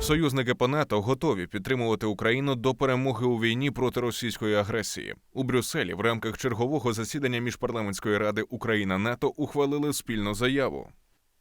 Союзники по НАТО готові підтримувати Україну до перемоги у війні проти російської агресії. У Брюсселі в рамках чергового засідання міжпарламентської ради Україна НАТО ухвалили спільну заяву.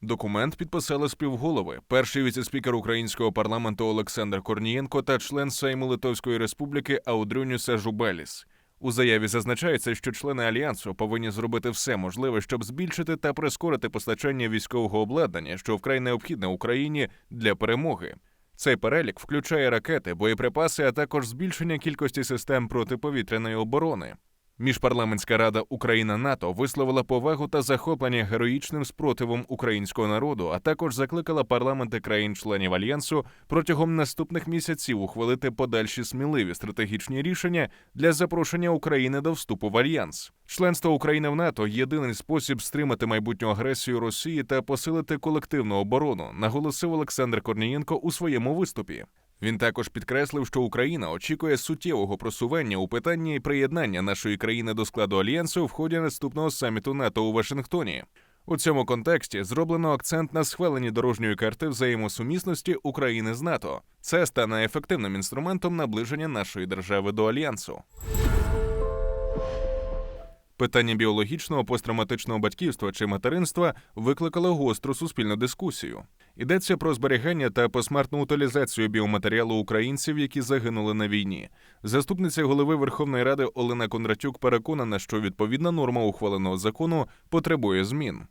Документ підписали співголови, перший віцеспікер українського парламенту Олександр Корнієнко та член Сейму Литовської Республіки Аудрюнюса Жубеліс. У заяві зазначається, що члени альянсу повинні зробити все можливе, щоб збільшити та прискорити постачання військового обладнання, що вкрай необхідне Україні для перемоги. Цей перелік включає ракети, боєприпаси, а також збільшення кількості систем протиповітряної оборони. Міжпарламентська рада Україна НАТО висловила повагу та захоплення героїчним спротивом українського народу, а також закликала парламенти країн-членів альянсу протягом наступних місяців ухвалити подальші сміливі стратегічні рішення для запрошення України до вступу в альянс. Членство України в НАТО єдиний спосіб стримати майбутню агресію Росії та посилити колективну оборону, наголосив Олександр Корнієнко у своєму виступі. Він також підкреслив, що Україна очікує суттєвого просування у питанні приєднання нашої країни до складу альянсу в ході наступного саміту НАТО у Вашингтоні. У цьому контексті зроблено акцент на схваленні дорожньої карти взаємосумісності України з НАТО. Це стане ефективним інструментом наближення нашої держави до альянсу. Питання біологічного посттравматичного батьківства чи материнства викликало гостру суспільну дискусію. Йдеться про зберігання та посмертну утилізацію біоматеріалу українців, які загинули на війні. Заступниця голови Верховної Ради Олена Кондратюк переконана, що відповідна норма ухваленого закону потребує змін.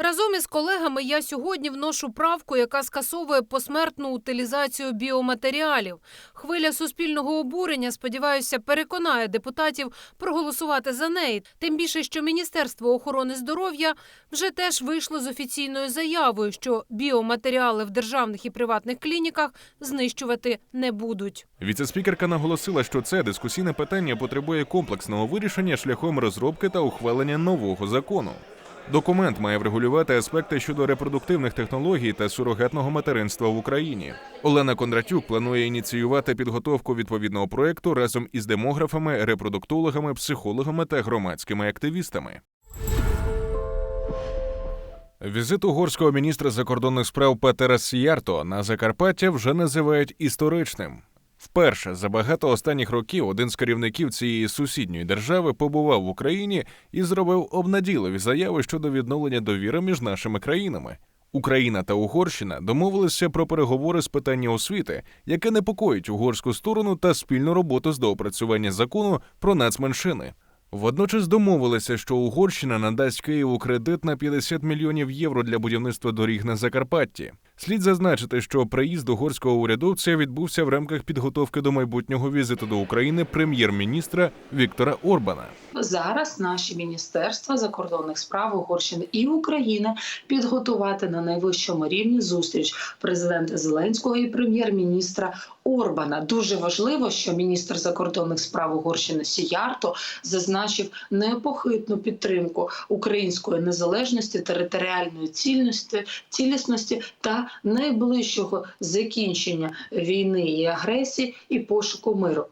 Разом із колегами я сьогодні вношу правку, яка скасовує посмертну утилізацію біоматеріалів. Хвиля суспільного обурення, сподіваюся, переконає депутатів проголосувати за неї. Тим більше, що Міністерство охорони здоров'я вже теж вийшло з офіційною заявою, що біоматеріали в державних і приватних клініках знищувати не будуть. Віцеспікерка наголосила, що це дискусійне питання потребує комплексного вирішення шляхом розробки та ухвалення нового закону. Документ має врегулювати аспекти щодо репродуктивних технологій та сурогатного материнства в Україні. Олена Кондратюк планує ініціювати підготовку відповідного проекту разом із демографами, репродуктологами, психологами та громадськими активістами. Візит угорського міністра закордонних справ Петера Сіярто на Закарпаття вже називають історичним. Вперше за багато останніх років один з керівників цієї сусідньої держави побував в Україні і зробив обнадійливі заяви щодо відновлення довіри між нашими країнами. Україна та Угорщина домовилися про переговори з питання освіти, яке непокоїть угорську сторону та спільну роботу з доопрацювання закону про нацменшини. Водночас домовилися, що Угорщина надасть Києву кредит на 50 мільйонів євро для будівництва доріг на Закарпатті. Слід зазначити, що приїзд угорського урядовця відбувся в рамках підготовки до майбутнього візиту до України прем'єр-міністра Віктора Орбана. Зараз наші міністерства закордонних справ Угорщини і України підготувати на найвищому рівні зустріч президента Зеленського і прем'єр-міністра Орбана. Дуже важливо, що міністр закордонних справ Угорщини Сіярто зазначив непохитну підтримку української незалежності, територіальної цільності, цілісності та найближчого закінчення війни і агресії і пошуку миру.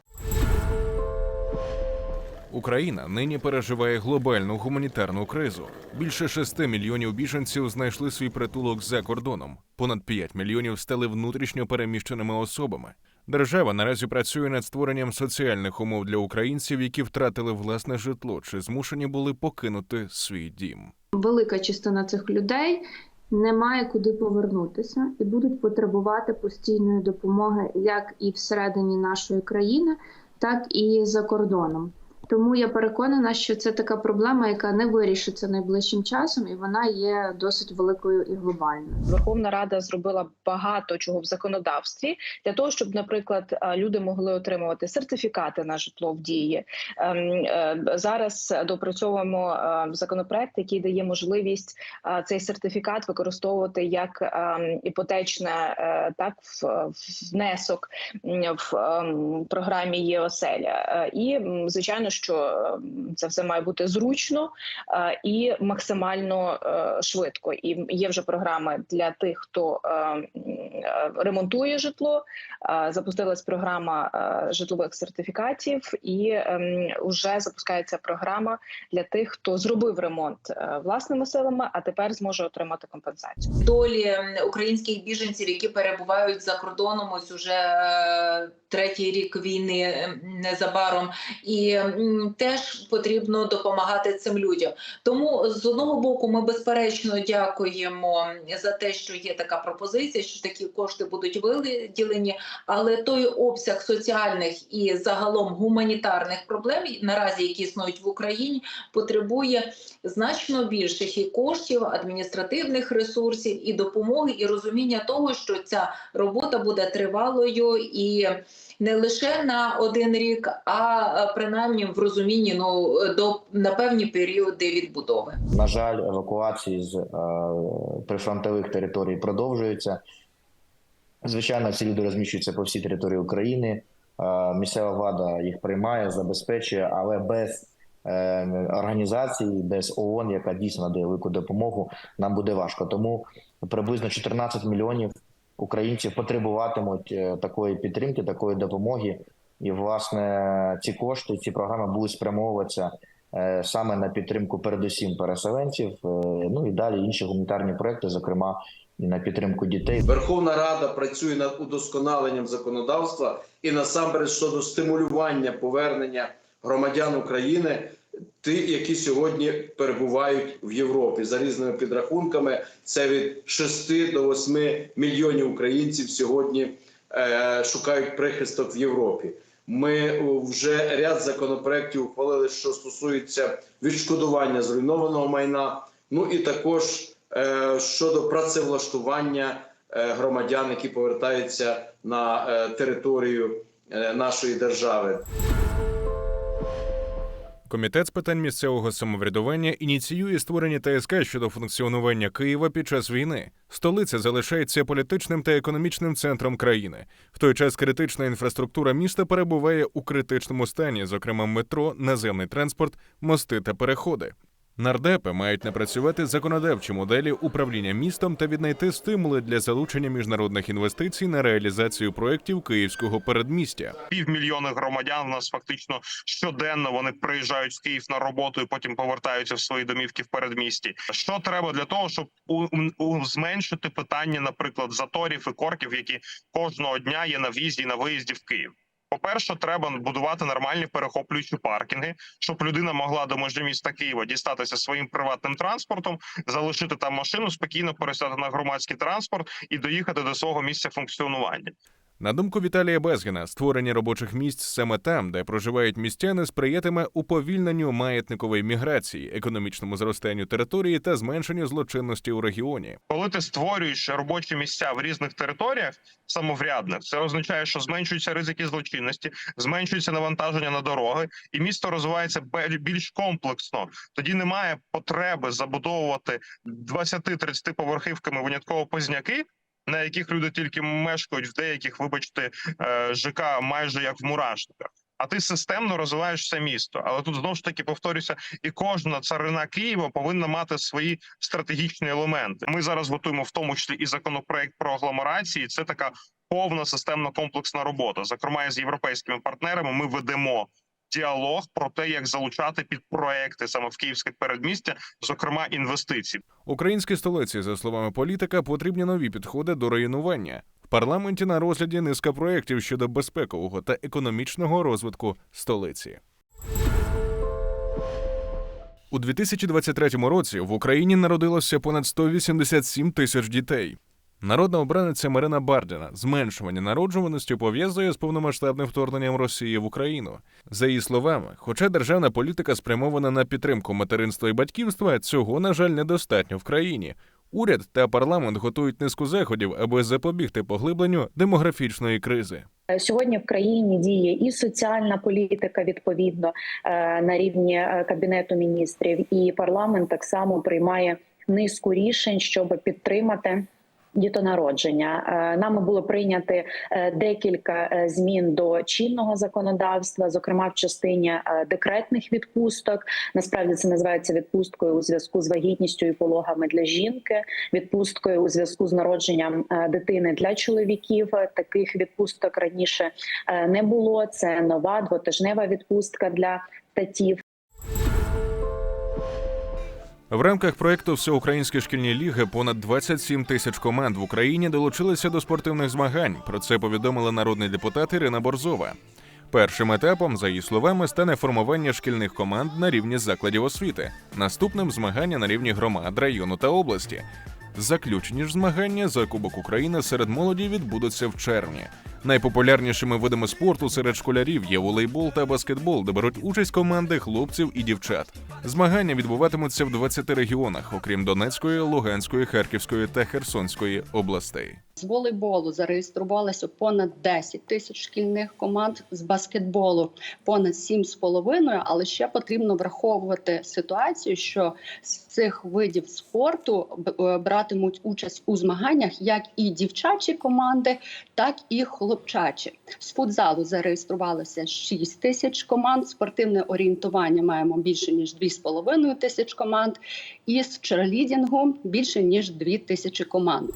Україна нині переживає глобальну гуманітарну кризу. Більше 6 мільйонів біженців знайшли свій притулок за кордоном. Понад 5 мільйонів стали внутрішньо переміщеними особами. Держава наразі працює над створенням соціальних умов для українців, які втратили власне житло чи змушені були покинути свій дім. велика частина цих людей не має куди повернутися і будуть потребувати постійної допомоги як і всередині нашої країни, так і за кордоном. Тому я переконана, що це така проблема, яка не вирішиться найближчим часом, і вона є досить великою і глобальною. Верховна Рада зробила багато чого в законодавстві для того, щоб, наприклад, е, люди могли отримувати сертифікати на житло в дії. Ем, е, Зараз допрацьовуємо е, законопроект, який дає можливість цей сертифікат використовувати як ем, іпотечне так внесок в ем, програмі «Є оселя». Е, І звичайно, що е, це все має бути зручно е, і максимально е, швидко. І є вже програми для тих, хто е, м, е, ремонтує житло. Запустилась програма житлових сертифікатів, і вже запускається програма для тих, хто зробив ремонт власними силами, а тепер зможе отримати компенсацію. долі українських біженців, які перебувають за кордоном, ось уже третій рік війни незабаром, і теж потрібно допомагати цим людям. Тому з одного боку, ми безперечно дякуємо за те, що є така пропозиція, що такі кошти будуть виділені, але той обсяг соціальних і загалом гуманітарних проблем наразі, які існують в Україні, потребує значно більших і коштів, адміністративних ресурсів, і допомоги, і розуміння того, що ця робота буде тривалою і не лише на один рік, а принаймні в розумінні ну до на певні періоди відбудови. На жаль, евакуації з е, прифронтових територій продовжуються. Звичайно, ці люди розміщуються по всій території України. Е, місцева влада їх приймає, забезпечує, але без е, організації, без ООН, яка дійсно надає велику допомогу, нам буде важко. Тому приблизно 14 мільйонів українців потребуватимуть е, такої підтримки, такої допомоги. І, власне, ці кошти, ці програми будуть спрямовуватися е, саме на підтримку, передусім переселенців. е, Ну і далі інші гуманітарні проекти, зокрема на підтримку дітей. Верховна Рада працює над удосконаленням законодавства і насамперед щодо стимулювання повернення громадян України, ті, які сьогодні перебувають в Європі за різними підрахунками. Це від 6 до 8 мільйонів українців сьогодні шукають прихисток в Європі. Ми вже ряд законопроєктів ухвалили, що стосується відшкодування зруйнованого майна. Ну і також е, щодо працевлаштування е, громадян, які повертаються на е, територію е, нашої держави. Комітет з питань місцевого самоврядування ініціює створення ТСК щодо функціонування Києва під час війни. Столиця залишається політичним та економічним центром країни. В той час критична інфраструктура міста перебуває у критичному стані, зокрема метро, наземний транспорт, мости та переходи. Нардепи мають напрацювати законодавчі моделі управління містом та віднайти стимули для залучення міжнародних інвестицій на реалізацію проєктів київського передмістя. півмільйона громадян. У нас фактично щоденно вони приїжджають в Київ на роботу і потім повертаються в свої домівки в передмісті. Що треба для того, щоб у, у- зменшити питання, наприклад, заторів і корків, які кожного дня є на в'їзді на виїзді в Київ. По-перше, треба будувати нормальні перехоплюючі паркінги, щоб людина могла до межі міста Києва дістатися своїм приватним транспортом, залишити там машину, спокійно пересяти на громадський транспорт і доїхати до свого місця функціонування. На думку Віталія Безгіна, створення робочих місць саме там, де проживають містяни, сприятиме уповільненню маятникової міграції, економічному зростанню території та зменшенню злочинності у регіоні. коли ти створюєш робочі місця в різних територіях самоврядних, це означає, що зменшуються ризики злочинності, зменшується навантаження на дороги, і місто розвивається більш комплексно. Тоді немає потреби забудовувати 20-30 поверхівками винятково позняки. На яких люди тільки мешкають в деяких, вибачте, е, ЖК майже як в мурашниках. А ти системно розвиваєш все місто. Але тут знову ж таки повторюся, і кожна царина Києва повинна мати свої стратегічні елементи. Ми зараз готуємо в тому числі і законопроект про агломерації. Це така повна системно комплексна робота. Зокрема, з європейськими партнерами ми ведемо діалог про те, як залучати під проекти саме в київське передмістя, зокрема інвестиції. Українській столиці, за словами політика, потрібні нові підходи до районування. В парламенті на розгляді низка проєктів щодо безпекового та економічного розвитку столиці. У 2023 році в Україні народилося понад 187 тисяч дітей. Народна обраниця Марина Бардіна зменшування народжуваності пов'язує з повномасштабним вторгненням Росії в Україну. За її словами, хоча державна політика спрямована на підтримку материнства і батьківства, цього, на жаль, недостатньо в країні. Уряд та парламент готують низку заходів, аби запобігти поглибленню демографічної кризи. Сьогодні в країні діє і соціальна політика відповідно е, на рівні е, кабінету міністрів, і парламент так само приймає низку рішень, щоб підтримати дітонародження. Е, Нами було прийнято е, декілька е, змін до чинного законодавства, зокрема в частині декретних відпусток. Насправді це називається відпусткою у зв'язку з вагітністю і пологами для жінки, відпусткою у зв'язку з народженням дитини для чоловіків. Таких відпусток раніше не було. Це нова двотижнева відпустка для татів. В рамках проекту Всеукраїнські шкільні ліги понад 27 тисяч команд в Україні долучилися до спортивних змагань. Про це повідомила народний депутат Ірина Борзова. Першим етапом, за її словами, стане формування шкільних команд на рівні закладів освіти. Наступним змагання на рівні громад, району та області. Заключні ж змагання за Кубок України серед молоді відбудуться в червні. Найпопулярнішими видами спорту серед школярів є волейбол та баскетбол, де беруть участь команди хлопців і дівчат. Змагання відбуватимуться в 20 регіонах, окрім Донецької, Луганської, Харківської та Херсонської областей. З волейболу зареєструвалося понад 10 тисяч шкільних команд з баскетболу понад 7,5, але ще потрібно враховувати ситуацію, що з цих видів спорту е, братимуть участь у змаганнях як і дівчачі команди, так і хлопчачі. З футзалу зареєструвалося 6 тисяч команд. Спортивне орієнтування маємо більше ніж 2,5 тисяч команд, і з черлідінгу більше ніж 2 тисячі команд.